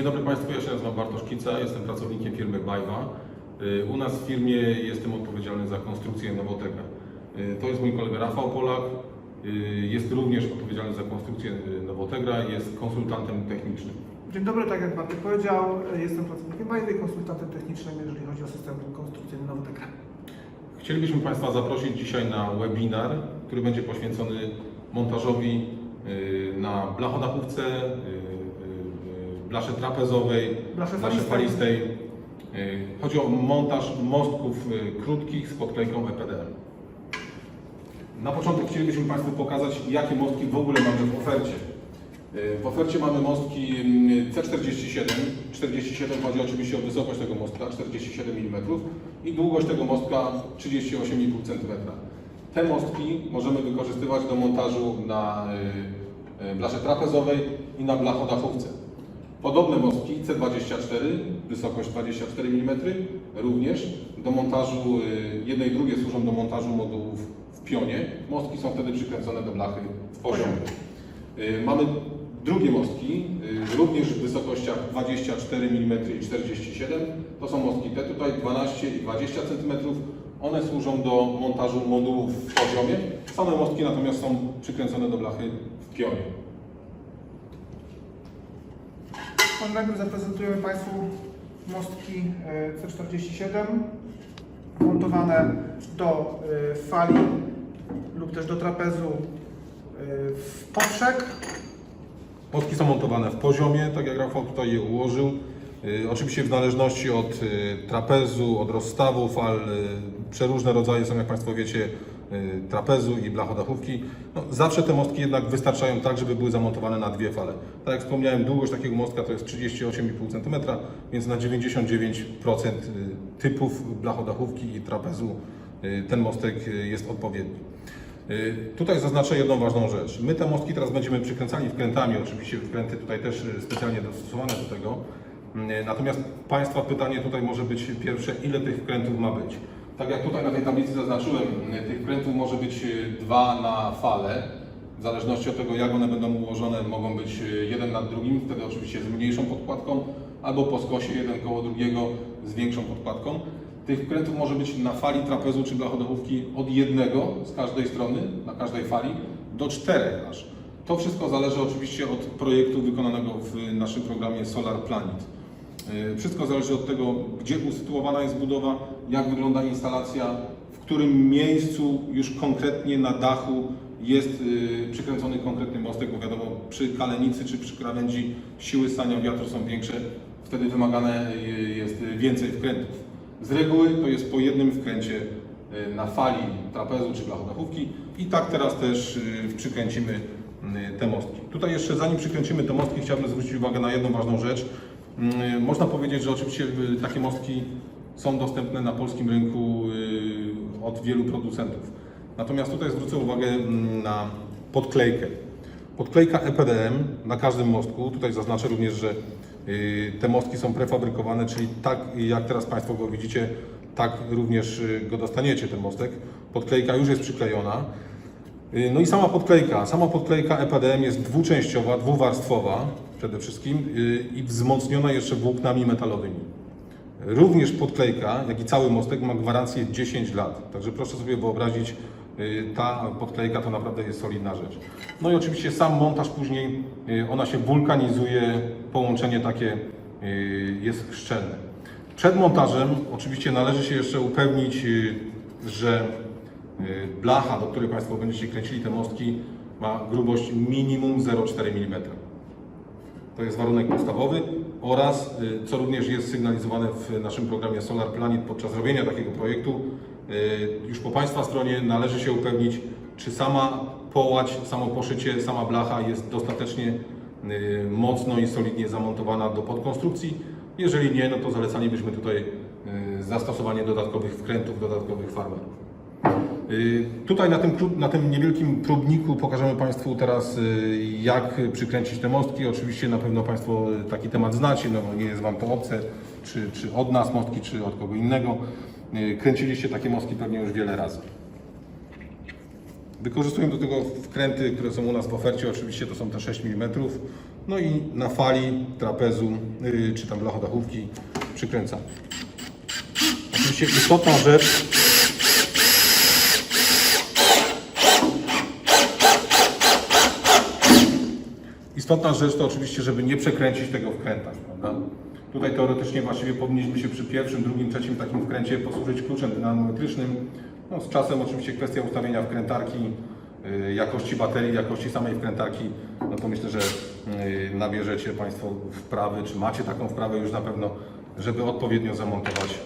Dzień dobry Państwu, ja się nazywam Bartosz Kica, jestem pracownikiem firmy Bajwa. Y, U nas w firmie jestem odpowiedzialny za konstrukcję Nowotegra. Y, To jest mój kolega Rafał Polak, y, jest również odpowiedzialny za konstrukcję Nowotegra, jest konsultantem technicznym. Dzień dobry, tak jak Bartek powiedział, jestem pracownikiem Majwy, konsultantem technicznym, jeżeli chodzi o system konstrukcyjny Nowotegra. Chcielibyśmy Państwa zaprosić dzisiaj na webinar, który będzie poświęcony montażowi na blachodachówce, blasze trapezowej, Blasze falistej. Y, Chodzi o montaż mostków y, krótkich z podklejką EPDM. Na początek chcielibyśmy Państwu pokazać, jakie mostki w ogóle mamy w ofercie. Y, W ofercie mamy mostki mm, C47. 47 chodzi oczywiście o wysokość tego mostka, 47 mm i długość tego mostka 38,5 cm. Te mostki możemy wykorzystywać do montażu na blasze trapezowej i na blachodachówce. Podobne mostki C24, wysokość 24 mm, również do montażu, y, jedne i drugie służą do montażu modułów w pionie. Mostki są wtedy przykręcone do blachy w poziomie. Y, Mamy drugie mostki, y, również w wysokościach 24 mm i 47. To są mostki te tutaj 12 i 20 cm. One służą do montażu modułów w poziomie. Same mostki natomiast są przykręcone do blachy w pionie. Najpierw zaprezentujemy Państwu mostki e, C47 montowane do e, fali lub też do trapezu e, w poprzek. Mostki są montowane w poziomie, tak jak Rafał tutaj je ułożył. Oczywiście w zależności od trapezu, od rozstawu fal, przeróżne rodzaje są, jak Państwo wiecie, trapezu i blachodachówki. No, zawsze te mostki jednak wystarczają tak, żeby były zamontowane na dwie fale. Tak jak wspomniałem, długość takiego mostka to jest 38,5 cm, więc na 99% y, typów blachodachówki i trapezu y, ten mostek y, jest odpowiedni. Y, Tutaj zaznaczę jedną ważną rzecz. My te mostki teraz będziemy przykręcali wkrętami, oczywiście wkręty tutaj też y, specjalnie dostosowane do tego. Y, Natomiast Państwa pytanie tutaj może być pierwsze, ile tych wkrętów ma być? Tak jak tutaj na tej tablicy zaznaczyłem, tych wkrętów może być y, dwa na falę. W zależności od tego, jak one będą ułożone, mogą być y, jeden nad drugim, wtedy oczywiście z mniejszą podkładką, albo po skosie jeden koło drugiego z większą podkładką. Tych wkrętów może być na fali trapezu czy blachodachówki od jednego z każdej strony, na każdej fali, do czterech aż. To wszystko zależy oczywiście od projektu wykonanego w naszym programie Solar Planet. Yy, Wszystko zależy od tego, gdzie usytuowana jest budowa, jak wygląda instalacja, w którym miejscu już konkretnie na dachu jest yy, przykręcony konkretny mostek, bo wiadomo, przy kalenicy czy przy krawędzi siły stania wiatru są większe, wtedy wymagane yy, jest więcej wkrętów. Z reguły to jest po jednym wkręcie y, na fali trapezu czy blachodachówki i tak teraz też y, przykręcimy y, te mostki. Tutaj jeszcze zanim przykręcimy te mostki chciałbym zwrócić uwagę na jedną ważną rzecz. Y, Można powiedzieć, że oczywiście y, takie mostki są dostępne na polskim rynku y, od wielu producentów. Natomiast tutaj zwrócę uwagę mm, na podklejkę. Podklejka EPDM na każdym mostku, tutaj zaznaczę również, że y, te mostki są prefabrykowane, czyli tak jak teraz Państwo go widzicie, tak również y, go dostaniecie, ten mostek. Podklejka już jest przyklejona. No i sama podklejka. Sama podklejka EPDM jest dwuczęściowa, dwuwarstwowa przede wszystkim i wzmocniona jeszcze włóknami metalowymi. Również podklejka, jak i cały mostek ma gwarancję 10 lat. Także proszę sobie wyobrazić, y, ta podklejka to naprawdę jest solidna rzecz. No i oczywiście sam montaż później, y, ona się wulkanizuje, połączenie takie y, jest szczelne. Przed montażem oczywiście należy się jeszcze upewnić, że blacha, do której Państwo będziecie kręcili te mostki, ma grubość minimum 0,4 mm. To jest warunek podstawowy oraz, y, co również jest sygnalizowane w naszym programie Solar Planet podczas robienia takiego projektu, y, już po Państwa stronie należy się upewnić, czy sama połać, samo poszycie, sama blacha jest dostatecznie y, mocno i solidnie zamontowana do podkonstrukcji. Jeżeli nie, no to zalecalibyśmy tutaj zastosowanie dodatkowych wkrętów, dodatkowych farmerów. Y, Tutaj na tym, na tym niewielkim próbniku pokażemy Państwu teraz, y, jak przykręcić te mostki. Oczywiście na pewno Państwo y, taki temat znacie, no nie jest Wam to obce, czy, czy od nas mostki, czy od kogo innego. Kręciliście takie mostki pewnie już wiele razy. Wykorzystuję do tego wkręty, które są u nas w ofercie, oczywiście to są te 6 mm. No i na fali trapezu, czy tam blachodachówki przykręcamy. Oczywiście istotna rzecz, Istotna rzecz to oczywiście, żeby nie przekręcić tego wkręta. Prawda? Tutaj teoretycznie właściwie powinniśmy się przy pierwszym, drugim, trzecim takim wkręcie posłużyć kluczem dynamometrycznym. No, z czasem oczywiście kwestia ustawienia wkrętarki, y, jakości baterii, jakości samej wkrętarki, no to myślę, że y, nabierzecie Państwo wprawy, czy macie taką wprawę już na pewno, żeby odpowiednio zamontować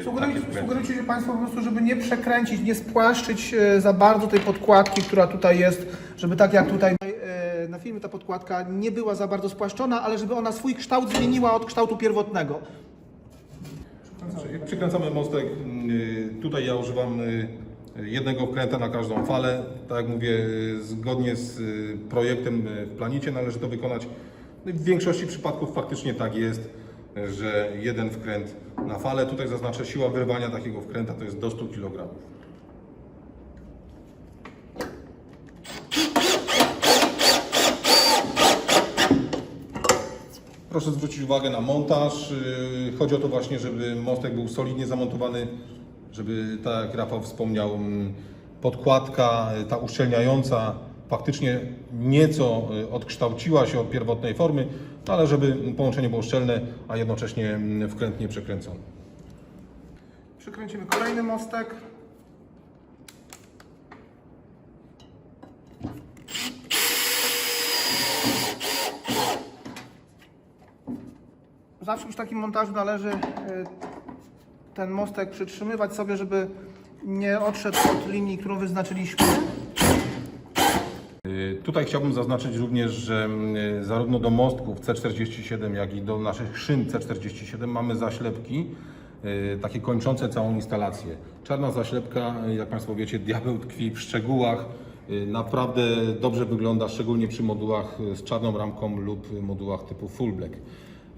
y, Sugerujcie, sugerujcie Państwo po prostu, żeby nie przekręcić, nie spłaszczyć za bardzo tej podkładki, która tutaj jest, żeby tak jak tutaj filmie ta podkładka nie była za bardzo spłaszczona, ale żeby ona swój kształt zmieniła od kształtu pierwotnego. Znaczy, przykręcamy mostek, y, tutaj ja używam y, jednego wkręta na każdą falę. Tak jak mówię, y, zgodnie z projektem w planicie należy to wykonać. No W większości przypadków faktycznie tak jest, że jeden wkręt na falę. Tutaj zaznaczę siła wyrwania takiego wkręta to jest do 100 kg. Proszę zwrócić uwagę na montaż. Yy, Chodzi o to właśnie, żeby mostek był solidnie zamontowany, żeby, tak jak Rafał wspomniał, mm, podkładka, y, ta uszczelniająca faktycznie nieco y, odkształciła się od pierwotnej formy, no ale żeby połączenie było szczelne, a jednocześnie mm, wkręt nie przekręcony. Przykręcimy kolejny mostek. Zawsze przy takim montażu należy e, ten mostek przytrzymywać sobie, żeby nie odszedł od linii, którą wyznaczyliśmy. Y, Tutaj chciałbym zaznaczyć również, że y, zarówno do mostków C47, jak i do naszych szyn C47 mamy zaślepki, y, takie kończące całą instalację. Czarna zaślepka, jak Państwo wiecie, diabeł tkwi w szczegółach. Naprawdę dobrze wygląda, szczególnie przy modułach z czarną ramką lub modułach typu full black.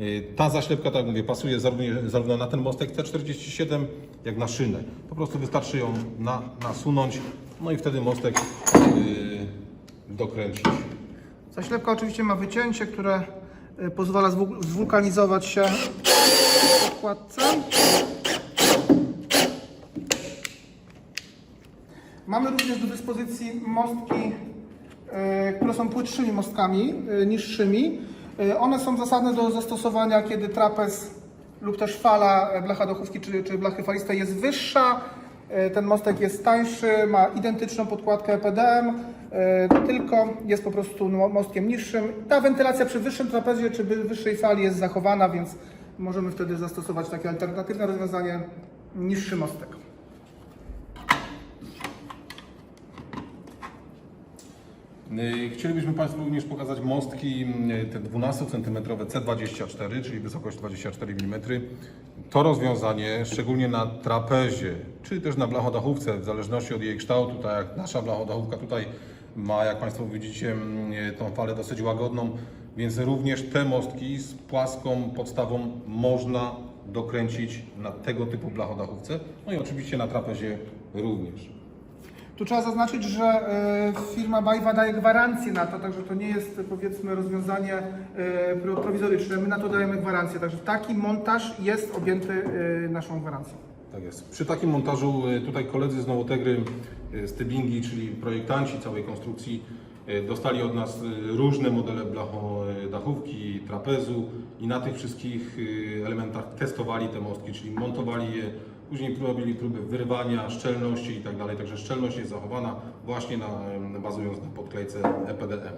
Y, Ta zaślepka, tak jak mówię, pasuje zarówno, na ten mostek C47, jak na szynę. Po prostu wystarczy ją na, nasunąć, no i wtedy mostek y, dokręcić. Zaślepka oczywiście ma wycięcie, które e, pozwala zwul- zwulkanizować się w podkładce. Mamy również do dyspozycji mostki, które są płytszymi mostkami, niższymi. E, One są zasadne do zastosowania, kiedy trapez lub też fala e, blacha dochówki czy, czy blachy falistej jest wyższa. E, Ten mostek jest tańszy, ma identyczną podkładkę EPDM, e, tylko jest po prostu mostkiem niższym. Ta wentylacja przy wyższym trapezie czy wy- wyższej fali jest zachowana, więc możemy wtedy zastosować takie alternatywne rozwiązanie, niższy mostek. Y, Chcielibyśmy Państwu również pokazać mostki y, te 12 cm C24, czyli wysokość 24 mm. To rozwiązanie, szczególnie na trapezie, czy też na blachodachówce, w zależności od jej kształtu, tak jak nasza blachodachówka tutaj ma, jak Państwo widzicie, mm, tą falę dosyć łagodną, więc również te mostki z płaską podstawą można dokręcić na tego typu blachodachówce, no i oczywiście na trapezie również. Tu trzeba zaznaczyć, że e, firma Bajwa daje gwarancję na to, także to nie jest powiedzmy rozwiązanie e, pro- prowizoryczne. My na to dajemy gwarancję, także taki montaż jest objęty e, naszą gwarancją. Tak jest. Przy takim montażu tutaj koledzy z Nowotegry, z Tybingi, czyli projektanci całej konstrukcji, dostali od nas różne modele blachodachówki, trapezu i na tych wszystkich elementach testowali te mostki, czyli montowali je, później robili próby wyrwania, szczelności i tak dalej. Także szczelność jest zachowana właśnie na, y, bazując na podklejce E EPDM.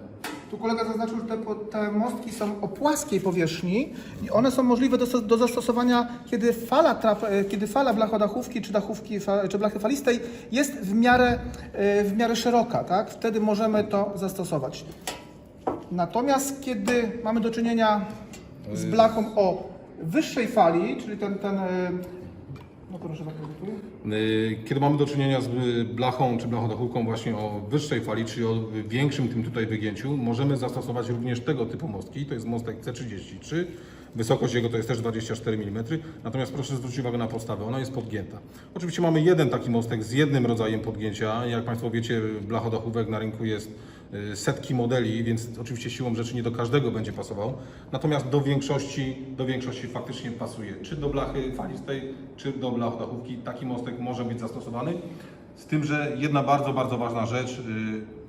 Tu kolega zaznaczył, że te, te mostki są o płaskiej powierzchni i one są możliwe do, do zastosowania, kiedy fala, traf, e, kiedy fala blachodachówki czy dachówki fa, czy blachy falistej jest w miarę, e, w miarę szeroka, tak? Wtedy możemy to zastosować. Natomiast kiedy mamy do czynienia z blachą o wyższej fali, czyli ten, ten e, no proszę bardzo. Y, Kiedy mamy do czynienia z y, blachą czy blachodachówką właśnie o wyższej fali, czyli o większym tym tutaj wygięciu, możemy zastosować również tego typu mostki. To jest mostek C33 Wysokość jego to jest też 24 mm. Natomiast proszę zwrócić uwagę na podstawę, ona jest podgięta. Oczywiście mamy jeden taki mostek z jednym rodzajem podgięcia. Jak Państwo wiecie, blachodachówek na rynku jest setki modeli, więc oczywiście siłą rzeczy nie do każdego będzie pasował. Natomiast do większości, do większości faktycznie pasuje. Czy do blachy falistej, czy do blachodachówki taki mostek może być zastosowany. Z tym, że jedna bardzo, bardzo ważna rzecz, y,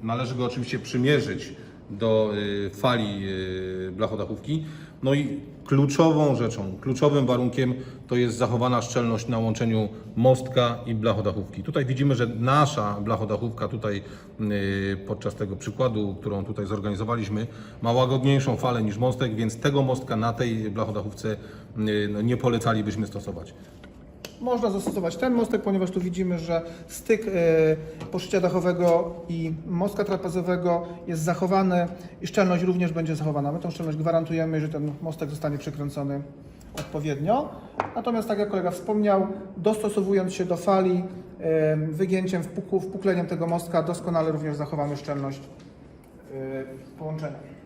należy go oczywiście przymierzyć do y, fali y, blachodachówki. No i kluczową rzeczą, kluczowym warunkiem to jest zachowana szczelność na łączeniu mostka i blachodachówki. Tutaj widzimy, że nasza blachodachówka tutaj y, podczas tego przykładu, którą tutaj zorganizowaliśmy, ma łagodniejszą falę niż mostek, więc tego mostka na tej blachodachówce y, no, nie polecalibyśmy stosować. Można zastosować ten mostek, ponieważ tu widzimy, że styk e, poszycia dachowego i mostka trapezowego jest zachowany i szczelność również będzie zachowana. My tą szczelność gwarantujemy, że ten mostek zostanie przykręcony odpowiednio. Natomiast tak jak kolega wspomniał, dostosowując się do fali, e, wygięciem, wpukleniem tego mostka doskonale również zachowamy szczelność e, połączenia.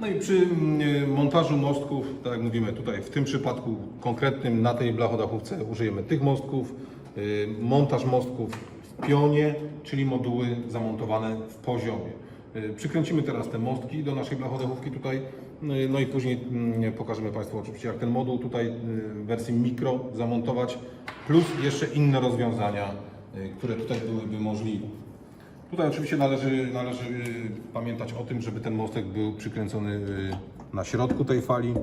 No i przy mm, montażu mostków, tak jak mówimy tutaj, w tym przypadku konkretnym na tej blachodachówce użyjemy tych mostków. Y, Montaż mostków w pionie, czyli moduły zamontowane w poziomie. Y, Przykręcimy teraz te mostki do naszej blachodachówki tutaj, no i- no później mm, pokażemy Państwu oczywiście jak ten moduł tutaj y, w wersji mikro zamontować, plus jeszcze inne rozwiązania, y, które tutaj byłyby możliwe. Tutaj oczywiście należy, należy y, pamiętać o tym, żeby ten mostek był przykręcony y, na środku tej fali.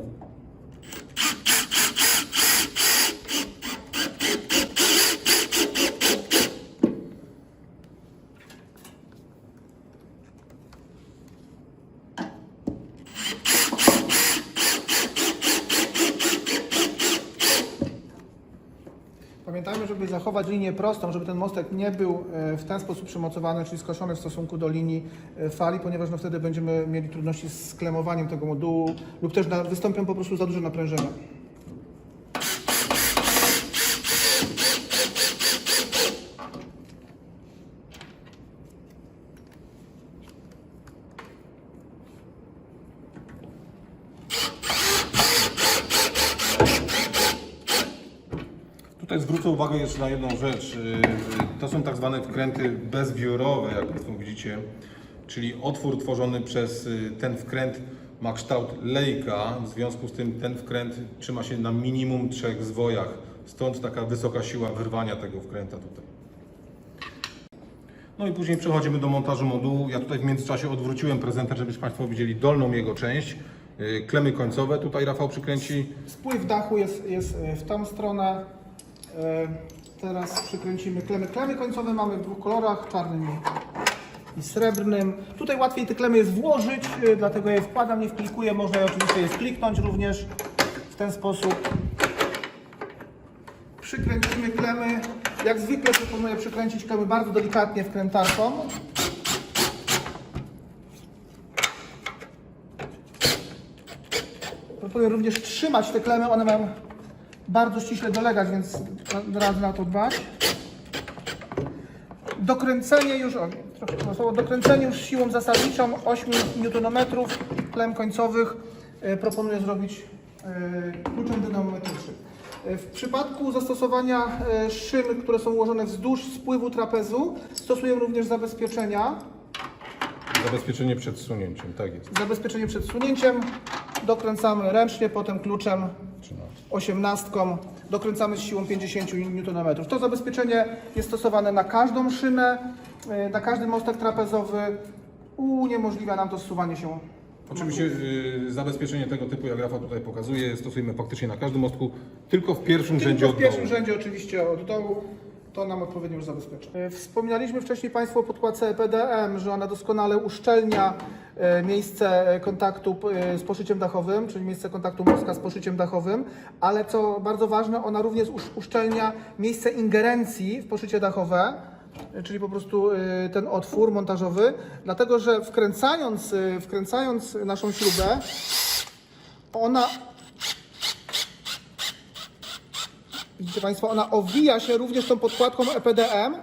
Pamiętajmy, żeby zachować linię prostą, żeby ten mostek nie był e, w ten sposób przymocowany, czyli skoszony w stosunku do linii e, fali, ponieważ no wtedy będziemy mieli trudności z sklemowaniem tego modułu lub też wystąpią po prostu za duże naprężenia. Tutaj zwrócę uwagę jeszcze na jedną rzecz. Y, To są tak zwane wkręty bezwiorowe, jak Państwo widzicie, czyli otwór tworzony przez y, ten wkręt ma kształt lejka, w związku z tym ten wkręt trzyma się na minimum trzech zwojach, stąd taka wysoka siła wyrwania tego wkręta tutaj. No i później przechodzimy do montażu modułu. Ja tutaj w międzyczasie odwróciłem prezenter, żebyście Państwo widzieli dolną jego część. Y, Klemy końcowe tutaj Rafał przykręci. Spływ dachu jest, jest w tą stronę. E, Teraz przykręcimy klemy. Klemy końcowe mamy w dwóch kolorach, czarnym i- srebrnym. Tutaj łatwiej te klemy jest włożyć, e, dlatego je wkładam, nie wklikuję. Można je oczywiście je wkliknąć również w ten sposób. Przykręcimy klemy. Jak zwykle proponuję przykręcić klemy bardzo delikatnie wkrętarką. Proponuję również trzymać te klemy, one mają bardzo ściśle dolegać, więc ra- radzę na to dbać. Dokręcenie już, o, trochę słowo, dokręcenie już siłą zasadniczą 8 Nm klem końcowych e, proponuję zrobić e, kluczem dynamometrycznym. E, W przypadku zastosowania szyn, które są ułożone wzdłuż spływu trapezu, stosuję również zabezpieczenia. Zabezpieczenie przed zsunięciem, tak jest. Zabezpieczenie przed sunięciem dokręcamy ręcznie, potem kluczem 13. osiemnastką dokręcamy z siłą 50 Nm. To zabezpieczenie jest stosowane na każdą szynę, y, na każdy mostek trapezowy. Uniemożliwia nam to zsuwanie się. Oczywiście y, zabezpieczenie tego typu, jak Rafał tutaj pokazuje, stosujemy faktycznie na każdym mostku, tylko w pierwszym rzędzie Tylko od w pierwszym dołu. rzędzie oczywiście od dołu. To nam odpowiednio już zabezpiecza. Y, Wspominaliśmy wcześniej Państwu o podkładce EPDM, że ona doskonale uszczelnia y, miejsce kontaktu y, z poszyciem dachowym, czyli miejsce kontaktu mostka z poszyciem dachowym, ale co bardzo ważne, ona również usz- uszczelnia miejsce ingerencji w poszycie dachowe, czyli po prostu ten otwór montażowy, dlatego że wkręcając, wkręcając naszą śrubę, ona Widzicie Państwo, ona owija się również tą podkładką EPDM,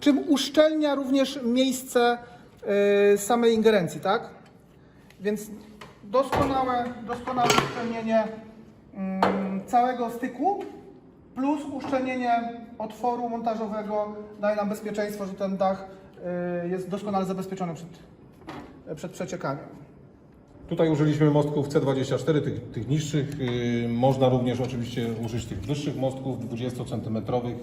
czym uszczelnia również miejsce y, samej ingerencji, tak? Więc doskonałe, doskonałe uszczelnienie mm, całego styku plus uszczelnienie otworu montażowego daje nam bezpieczeństwo, że ten dach y, jest doskonale zabezpieczony przed, przed przeciekaniem. Tutaj użyliśmy mostków C24, tych, tych niższych. Yy, można również oczywiście użyć tych wyższych mostków 20 cm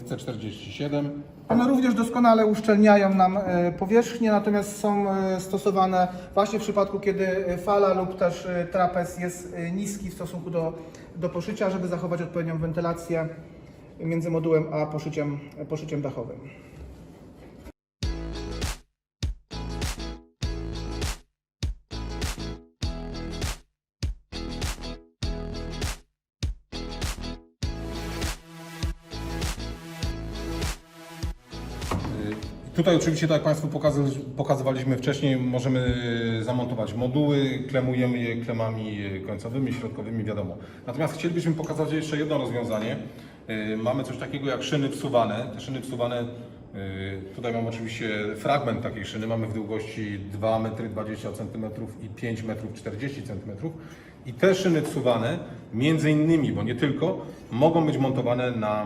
C47. One również doskonale uszczelniają nam e, powierzchnię, natomiast są e, stosowane właśnie w przypadku, kiedy e, fala lub też trapez jest niski w stosunku do, do poszycia, żeby zachować odpowiednią wentylację między modułem a poszyciem, poszyciem dachowym. Tutaj oczywiście, tak jak Państwu pokazy- pokazywaliśmy wcześniej, możemy yy, zamontować moduły, klemujemy je klemami yy, końcowymi, środkowymi, wiadomo. Natomiast chcielibyśmy pokazać jeszcze jedno rozwiązanie. Yy, Mamy coś takiego jak szyny wsuwane. Te szyny wsuwane, tutaj mam oczywiście fragment takiej szyny, mamy w długości 2,20 m i 5,40 m. I te szyny wsuwane, między innymi, bo nie tylko, mogą być montowane na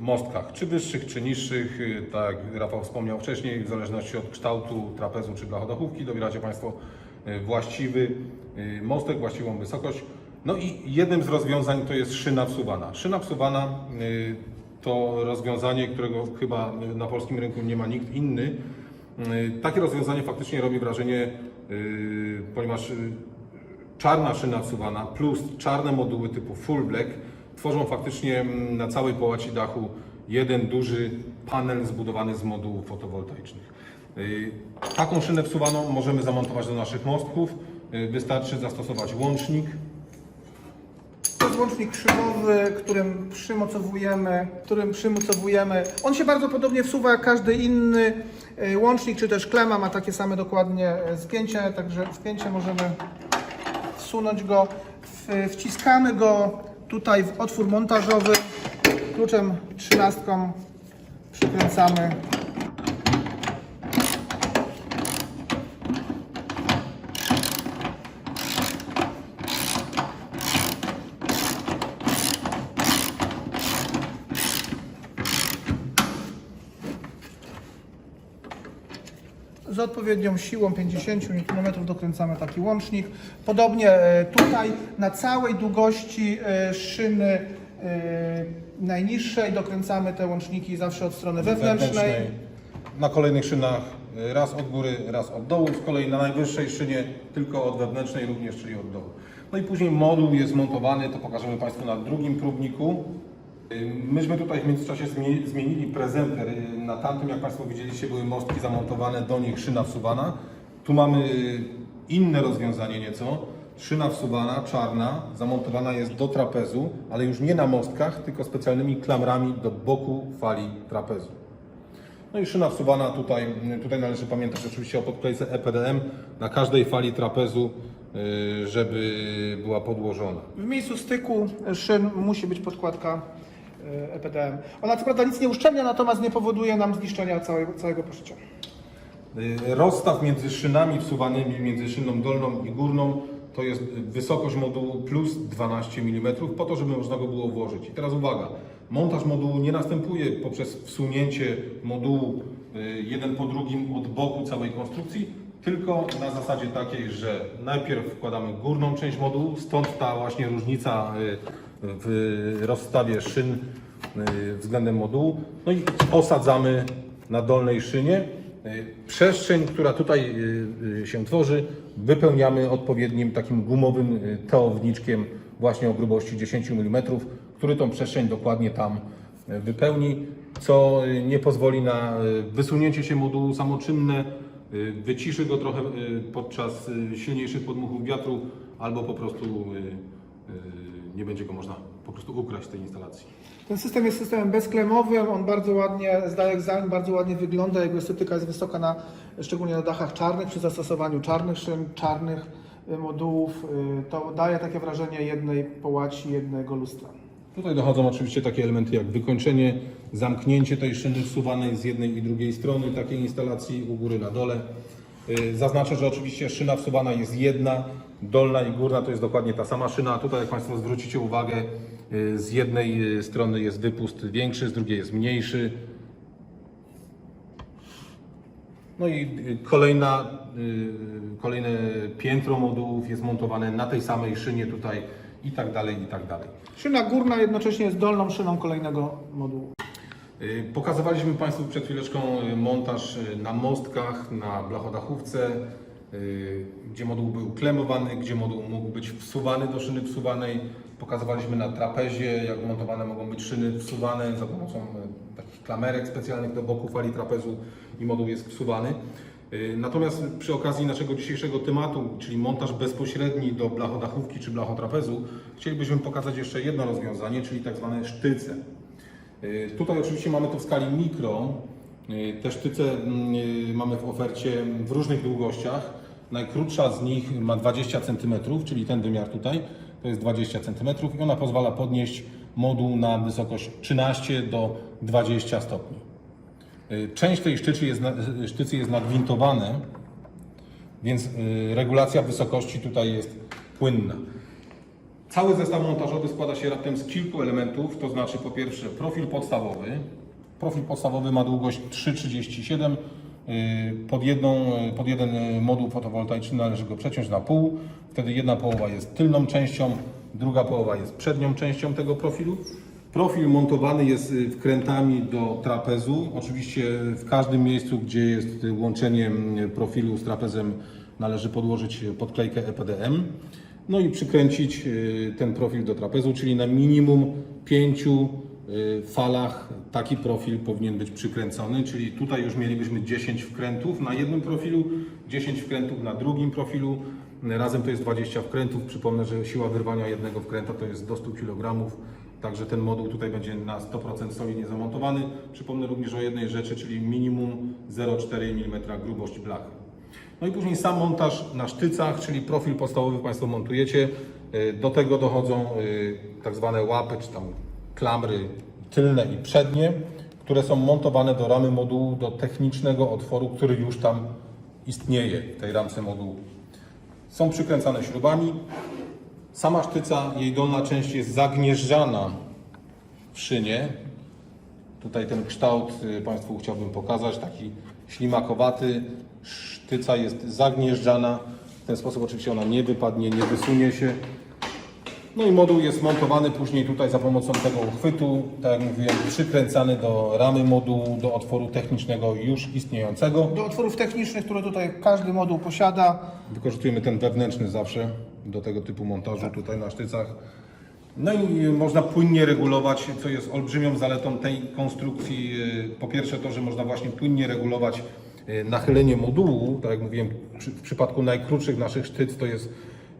mostkach, czy wyższych, czy niższych, y, tak jak Rafał wspomniał wcześniej, w zależności od kształtu trapezu czy blachodachówki, dobieracie Państwo y, właściwy y, mostek, właściwą wysokość. No i jednym z rozwiązań to jest szyna wsuwana. Szyna wsuwana y, to rozwiązanie, którego chyba na polskim rynku nie ma nikt inny. Y, Takie rozwiązanie faktycznie robi wrażenie, y, ponieważ y, czarna szyna wsuwana plus czarne moduły typu full black tworzą faktycznie mm, na całej połaci dachu jeden duży panel zbudowany z modułów fotowoltaicznych. Y, Taką szynę wsuwaną możemy zamontować do naszych mostków. Y, Wystarczy zastosować łącznik. To jest łącznik krzywowy, którym przymocowujemy, którym przymocowujemy. On się bardzo podobnie wsuwa jak każdy inny e, łącznik, czy też klema, ma takie same dokładnie e, spięcie, także spięcie możemy wsunąć go, wciskamy go tutaj w otwór montażowy, kluczem trzynastką przykręcamy. Z odpowiednią siłą 50 Nm dokręcamy taki łącznik. Podobnie e, tutaj na całej długości e, szyny e, najniższej dokręcamy te łączniki zawsze od strony wewnętrznej. Na kolejnych szynach raz od góry, raz od dołu. Z kolei na najwyższej szynie tylko od wewnętrznej również, czyli od dołu. No i później moduł jest montowany, to pokażemy Państwu na drugim próbniku. Y, Myśmy tutaj w międzyczasie zmie- zmienili prezenter. Y, Na tamtym, jak Państwo widzieliście, były mostki zamontowane, do nich szyna wsuwana. Tu mamy y, inne rozwiązanie nieco. Szyna wsuwana, czarna, zamontowana jest do trapezu, ale już nie na mostkach, tylko specjalnymi klamrami do boku fali trapezu. No i szyna wsuwana tutaj, tutaj należy pamiętać oczywiście o podklejce EPDM na każdej fali trapezu, żeby była podłożona. W miejscu styku szyn musi być podkładka EPDM. Ona co prawda nic nie uszczelnia, natomiast nie powoduje nam zniszczenia całego, całego poszycia. Y, Rozstaw między szynami wsuwanymi, między szyną dolną i górną, to jest wysokość modułu plus 12 mm, po to, żeby można go było włożyć. I teraz uwaga, montaż modułu nie następuje poprzez wsunięcie modułu y, jeden po drugim od boku całej konstrukcji, tylko na zasadzie takiej, że najpierw wkładamy górną część modułu, stąd ta właśnie różnica y, w rozstawie szyn y, względem modułu, no i osadzamy na dolnej szynie. Y, Przestrzeń, która tutaj y, się tworzy, wypełniamy odpowiednim takim gumowym teowniczkiem właśnie o grubości 10 mm, który tą przestrzeń dokładnie tam wypełni, co nie pozwoli na wysunięcie się modułu samoczynne, wyciszy go trochę podczas silniejszych podmuchów wiatru, albo po prostu nie będzie go można po prostu ukraść z tej instalacji. Ten system jest systemem bezklemowym, on bardzo ładnie zdaje egzamin, bardzo ładnie wygląda, jego estetyka jest wysoka, na, szczególnie na dachach czarnych, przy zastosowaniu czarnych szyn, czarnych y, modułów. y, To daje takie wrażenie jednej połaci, jednego lustra. Tutaj dochodzą oczywiście takie elementy jak wykończenie, zamknięcie tej szyny wsuwanej z jednej i drugiej strony takiej instalacji u góry na dole. Y, Zaznaczę, że oczywiście szyna wsuwana jest jedna, dolna i górna to jest dokładnie ta sama szyna. Tutaj jak Państwo zwrócicie uwagę, y, z jednej y, strony jest wypust większy, z drugiej jest mniejszy. No i y, kolejna, kolejne piętro modułów jest montowane na tej samej szynie tutaj i tak dalej, i tak dalej. Szyna górna jednocześnie jest dolną szyną kolejnego modułu. Pokazywaliśmy Państwu przed chwileczką montaż na mostkach, na blachodachówce, gdzie moduł był klemowany, gdzie moduł mógł być wsuwany do szyny wsuwanej. Pokazywaliśmy na trapezie, jak montowane mogą być szyny wsuwane za pomocą y, takich klamerek specjalnych do boku fali trapezu i moduł jest wsuwany. Y, Natomiast przy okazji naszego dzisiejszego tematu, czyli montaż bezpośredni do blachodachówki czy blachotrapezu, chcielibyśmy pokazać jeszcze jedno rozwiązanie, czyli tak zwane sztyce. Y, Tutaj oczywiście mamy to w skali mikro. Y, Te sztyce mm, y, mamy w ofercie w różnych długościach. Najkrótsza z nich ma 20 cm, czyli ten wymiar tutaj to jest 20 cm i ona pozwala podnieść moduł na wysokość 13 do 20 stopni. Y, Część tej sztycy jest, sztycy jest nadwintowane, więc regulacja wysokości tutaj jest płynna. Cały zestaw montażowy składa się raptem z kilku elementów, to znaczy po pierwsze profil podstawowy. Profil podstawowy ma długość 3,37. Yy, Pod, jedną, yy, pod jeden yy, moduł fotowoltaiczny należy go przeciąć na pół. Wtedy jedna połowa jest tylną częścią, druga połowa jest przednią częścią tego profilu. Profil montowany jest wkrętami do trapezu. Oczywiście w każdym miejscu, gdzie jest łączenie profilu z trapezem, należy podłożyć podklejkę EPDM. No i przykręcić y, ten profil do trapezu, czyli na minimum pięciu y, falach taki profil powinien być przykręcony, czyli tutaj już mielibyśmy 10 wkrętów na jednym profilu, 10 wkrętów na drugim profilu, razem to jest 20 wkrętów. Przypomnę, że siła wyrwania jednego wkręta to jest do 100 kg, także ten moduł tutaj będzie na 100% solidnie zamontowany. Przypomnę również o jednej rzeczy, czyli minimum 0,4 mm grubość blachy. No i później sam montaż na sztycach, czyli profil podstawowy Państwo montujecie. Y, Do tego dochodzą y, tak zwane łapy, czy tam klamry tylne i przednie, które są montowane do ramy modułu, do technicznego otworu, który już tam istnieje w tej ramce modułu. Są przykręcane śrubami. Sama sztyca, jej dolna część jest zagnieżdżana w szynie. Tutaj ten kształt y, Państwu chciałbym pokazać, taki ślimakowaty. Sztyca jest zagnieżdżana. W ten sposób oczywiście ona nie wypadnie, nie wysunie się. No i moduł jest montowany później tutaj za pomocą tego uchwytu, tak jak mówiłem, przykręcany do ramy modułu, do otworu technicznego już istniejącego. Do otworów technicznych, które tutaj każdy moduł posiada, Wykorzystujemy ten wewnętrzny zawsze do tego typu montażu tutaj na sztycach. No i można płynnie regulować, co jest olbrzymią zaletą tej konstrukcji. Yy, Po pierwsze to, że można właśnie płynnie regulować yy, nachylenie modułu. Tak jak mówiłem, w przypadku najkrótszych naszych sztyc to jest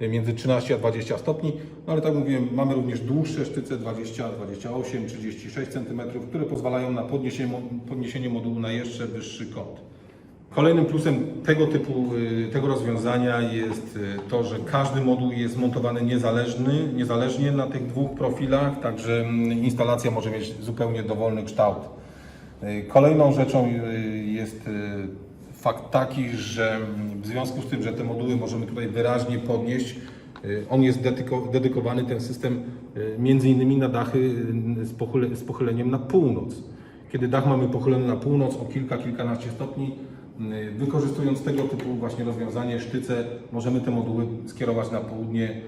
między 13 a 20 stopni. No ale tak mówiłem, mamy również dłuższe sztyce 20, 28, 36 cm, które pozwalają na podniesienie, podniesienie modułu na jeszcze wyższy kąt. Kolejnym plusem tego typu y, tego rozwiązania jest y, to, że każdy moduł jest montowany niezależny, niezależnie na tych dwóch profilach, także mm, instalacja może mieć zupełnie dowolny kształt. Y, Kolejną rzeczą jest fakt taki, że w związku z tym, że te moduły możemy tutaj wyraźnie podnieść, y, on jest dedyko, dedykowany, ten system, y, między innymi na dachy y, z, pochyle, z pochyleniem na północ. Kiedy dach mamy pochylony na północ o kilka, kilkanaście stopni, wykorzystując tego typu właśnie rozwiązanie, sztyce, możemy te moduły skierować na południe,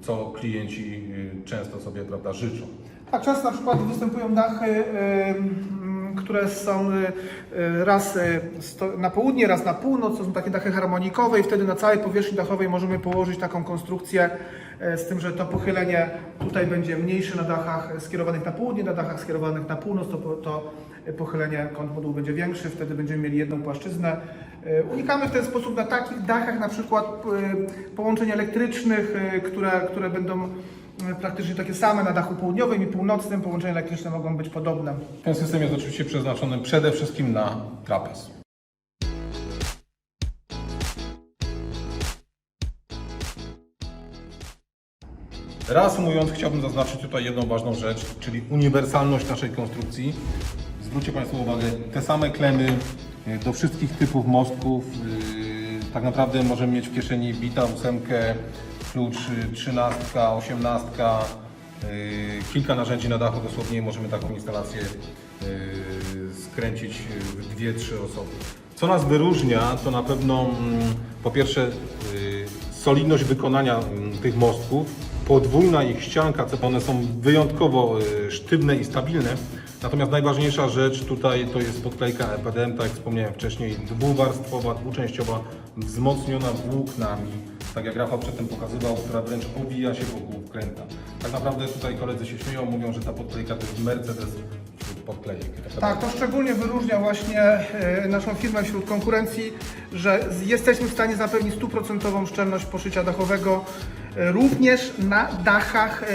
co klienci często sobie prawda, życzą. A często na przykład występują dachy, które są y, y, raz y, na południe, raz na północ, to są takie dachy harmonikowe i wtedy na całej powierzchni dachowej możemy położyć taką konstrukcję z tym, że to pochylenie tutaj będzie mniejsze na dachach skierowanych na południe, na dachach skierowanych na północ, to, to pochylenie kąt modułu będzie większy, wtedy będziemy mieli jedną płaszczyznę. Unikamy w ten sposób na takich dachach na przykład połączeń elektrycznych, które, które będą praktycznie takie same na dachu południowym i północnym. Połączenia elektryczne mogą być podobne. Ten system jest oczywiście przeznaczony przede wszystkim na trapez. Reasumując, chciałbym zaznaczyć tutaj jedną ważną rzecz, czyli uniwersalność naszej konstrukcji. Zwróćcie Państwo uwagę, te same klemy y, do wszystkich typów mostków. y, Tak naprawdę możemy mieć w kieszeni bita, ósemkę, klucz trzynastka, osiemnastka, y, kilka narzędzi na dachu, dosłownie możemy taką instalację y, skręcić w dwie, trzy osoby. Co nas wyróżnia, to na pewno mm, po pierwsze y, solidność wykonania mm, tych mostków, podwójna ich ścianka, one są wyjątkowo sztywne i stabilne. Natomiast najważniejsza rzecz tutaj to jest podklejka EPDM, tak jak wspomniałem wcześniej, dwuwarstwowa, dwuczęściowa, wzmocniona włóknami, tak jak Rafał przedtem pokazywał, która wręcz owija się wokół wkręta. Tak naprawdę tutaj koledzy się śmieją, mówią, że ta podklejka to jest Mercedes podklejek. Tak, to szczególnie wyróżnia właśnie e, naszą firmę wśród konkurencji, że jesteśmy w stanie zapewnić stuprocentową szczelność poszycia dachowego, również na dachach e,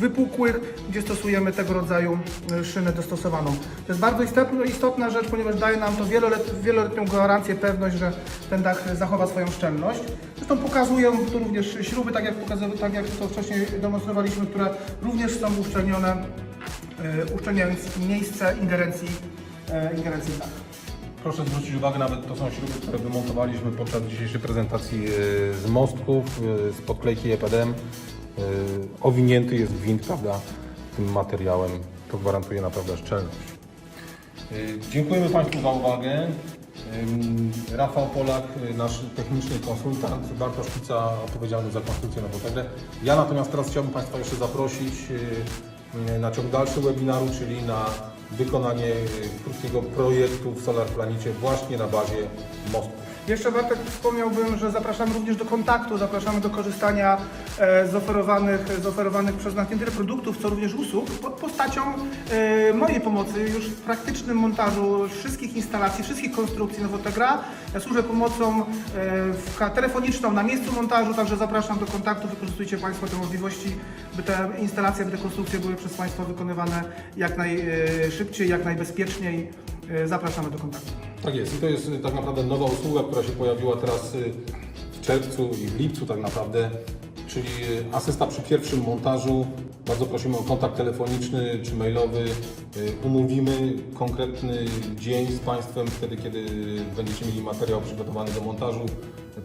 wypukłych, gdzie stosujemy tego rodzaju e, szynę dostosowaną. To jest bardzo istotna, rzecz, ponieważ daje nam to wielolet, wieloletnią gwarancję, pewność, że ten dach zachowa swoją szczelność. Zresztą pokazują tu również śruby, tak jak, tak jak to wcześniej demonstrowaliśmy, które również są uszczelnione e, uszczelniając miejsce ingerencji, ingerencji w dach. Proszę zwrócić uwagę, nawet to są śruby, które wymontowaliśmy podczas dzisiejszej prezentacji e, z mostków, e, z podklejki EPDM. E, Owinięty jest gwint, prawda, tym materiałem. To gwarantuje naprawdę szczelność. Dziękujemy Państwu za uwagę. Rafał Polak, nasz techniczny konsultant, Bartosz Szpica, odpowiedzialny za konstrukcję Nowotegrę. Ja natomiast teraz chciałbym Państwa jeszcze zaprosić na ciąg dalszy webinaru, czyli na wykonanie krótkiego projektu w Solar Planicie właśnie na bazie mostów. Jeszcze Bartek wspomniałbym, że zapraszamy również do kontaktu, zapraszamy do korzystania e, z oferowanych, z oferowanych przez nas nie tyle produktów, co również usług pod postacią e, mojej pomocy już w praktycznym montażu wszystkich instalacji, wszystkich konstrukcji Nowotegra. Ja służę pomocą e, telefoniczną na miejscu montażu, także zapraszam do kontaktu, wykorzystujcie Państwo te możliwości, by te instalacje, by te konstrukcje były przez Państwa wykonywane jak najszybciej, jak najbezpieczniej. E, Zapraszamy do kontaktu. Tak jest i to jest y, tak naprawdę nowa usługa, która się pojawiła teraz y, w czerwcu i w lipcu tak naprawdę, czyli y, asysta przy pierwszym montażu. Bardzo prosimy o kontakt telefoniczny czy mailowy. Y, Umówimy konkretny dzień z Państwem, wtedy kiedy będziecie mieli materiał przygotowany do montażu.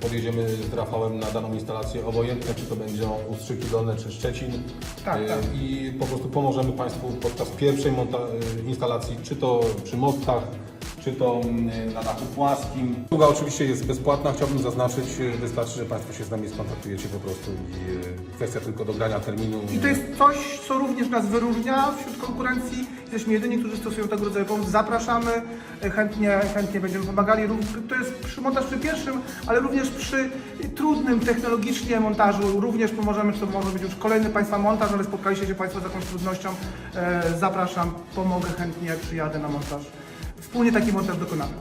Podjedziemy z Rafałem na daną instalację, obojętne czy to będą Ustrzyki Dolne czy Szczecin. Tak, Y, tak. I po prostu pomożemy Państwu podczas pierwszej instalacji, czy to przy mostach, czy to mm, na dachu płaskim. Usługa oczywiście jest bezpłatna, chciałbym zaznaczyć, y, wystarczy, że Państwo się z nami skontaktujecie po prostu i y, kwestia tylko dogrania terminu. I to jest coś, co również nas wyróżnia wśród konkurencji. Jesteśmy jedyni, którzy stosują tego rodzaju pomoc. Zapraszamy, e, chętnie, chętnie będziemy pomagali. To jest przy montaż przy pierwszym, ale również przy trudnym technologicznie montażu. Również pomożemy, czy to może być już kolejny Państwa montaż, ale spotkaliście się Państwo z jakąś trudnością. E, Zapraszam, pomogę chętnie, przyjadę na montaż. wspólnie taki motywem dokonamy.